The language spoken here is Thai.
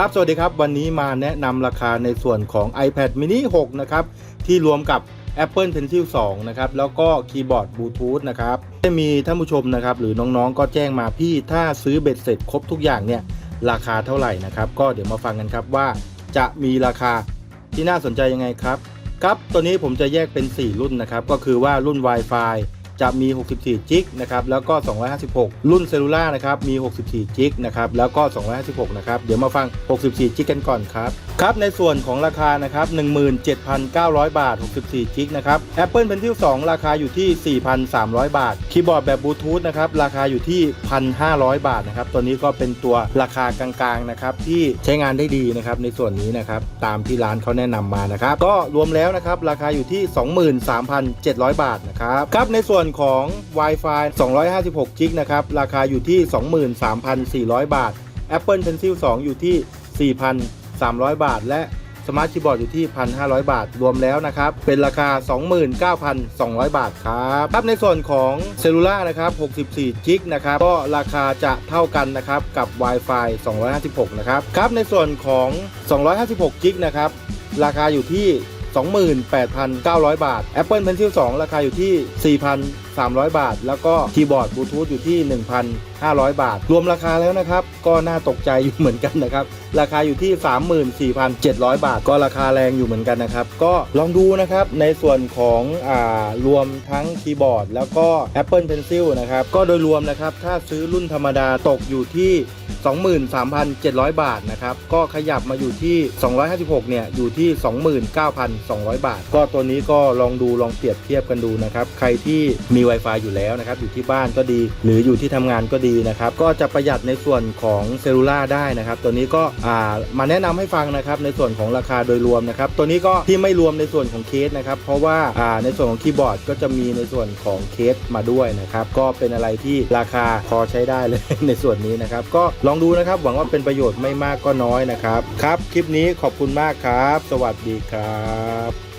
ครับ สวัสดีครับ วันนี้มาแนะนำราคาในส่วนของ iPad mini 6 นะครับ ที่รวมกับ Apple Pencil 2 นะครับ แล้วก็คีย์บอร์ดบลูทูธนะครับได้มีท่านผู้ชมนะครับ หรือน้องๆ ก็แจ้งมาพี่ถ้าซื้อเบ็ดเสร็จครบทุกอย่างเนี่ย ราคาเท่าไหร่นะครับ ก็เดี๋ยวมาฟังกันครับว่าจะมีราคาที่น่าสนใจยังไงครับ ครับ ตัวนี้ผมจะแยกเป็น 4 รุ่นนะครับ ก็คือว่ารุ่น Wi-Fi จะมี 64 จิกนะครับแล้วก็ 256 รุ่นเซลลูล่านะครับมี 64 จิกนะครับแล้วก็ 256 นะครับ เดี๋ยวมาฟัง 64 จิกกันก่อนครับครับในส่วนของราคานะครับ17,900 บาท 64 จิกนะครับ Apple Pencil 2 ราคาอยู่ที่ 4,300 บาท คีย์บอร์ดแบบบลูทูธนะครับราคาอยู่ที่ 1,500 บาทนะครับตัวนี้ก็เป็นตัวราคากลางๆนะครับที่ใช้งานได้ดีนะครับในส่วนนี้นะครับตามที่ร้านเขาแนะนำมานะครับก็รวมแล้วนะครับราคาอยู่ที่ 23,700 บาทนะครับครับในส่วนของ Wi-Fi 256จิกนะครับ ราคาอยู่ที่ 23,400 บาท Apple Pencil 2 อยู่ที่ 4,300 บาท และสมาร์ทคีย์บอร์ดอยู่ที่ 1,500 บาท รวมแล้วนะครับ เป็นราคา 29,200 บาทครับครับในส่วนของเซลูล่านะครับ 64จิกนะครับ ก็ราคาจะเท่ากันนะครับ กับ Wi-Fi 256 นะครับ ครับ ในส่วนของ 256จิกนะครับ ราคาอยู่ที่ 28,900 บาท Apple Pencil 2 ราคาอยู่ที่ 300 บาท แล้วก็คีย์บอร์ดบลูทูธอยู่ที่ 1,500 บาท รวมราคาแล้วนะครับ ก็น่าตกใจอยู่เหมือนกันนะครับ ราคาอยู่ที่ 34,700 บาท ก็ราคาแรงอยู่เหมือนกันนะครับ ก็ลองดูนะครับในส่วนของอ่ารวมทั้งคีย์บอร์ด แล้วก็ Apple Pencil นะครับ ก็โดยรวมนะครับถ้าซื้อรุ่นธรรมดาตกอยู่ที่23,700 บาทนะครับ ก็ขยับมาอยู่ที่ 256 เนี่ย อยู่ที่ 29,200 บาท ก็ตัวนี้ก็ลองดูลองเปรียบเทียบกันดูนะครับ ใครที่มี Wi-Fi อยู่แล้วนะครับอยู่ที่บ้านก็ดี หรืออยู่ที่ทำงานก็ดีนะครับก็จะประหยัดในส่วนของเซลลูล่าได้นะครับตัวนี้ก็มาแนะนำให้ฟังนะครับในส่วนของราคาโดยรวมนะครับตัวนี้ก็ที่ไม่รวมในส่วนของเคสนะครับเพราะว่าในส่วนของคีย์บอร์ดก็จะมีในส่วนของเคสมาด้วยนะครับก็เป็นอะไรที่ราคาพอใช้ได้เลยในส่วนนี้นะครับก็ลองดูนะครับหวังว่าเป็นประโยชน์ไม่มากก็น้อยนะครับครับ คลิปนี้ขอบคุณมากครับ สวัสดีครับ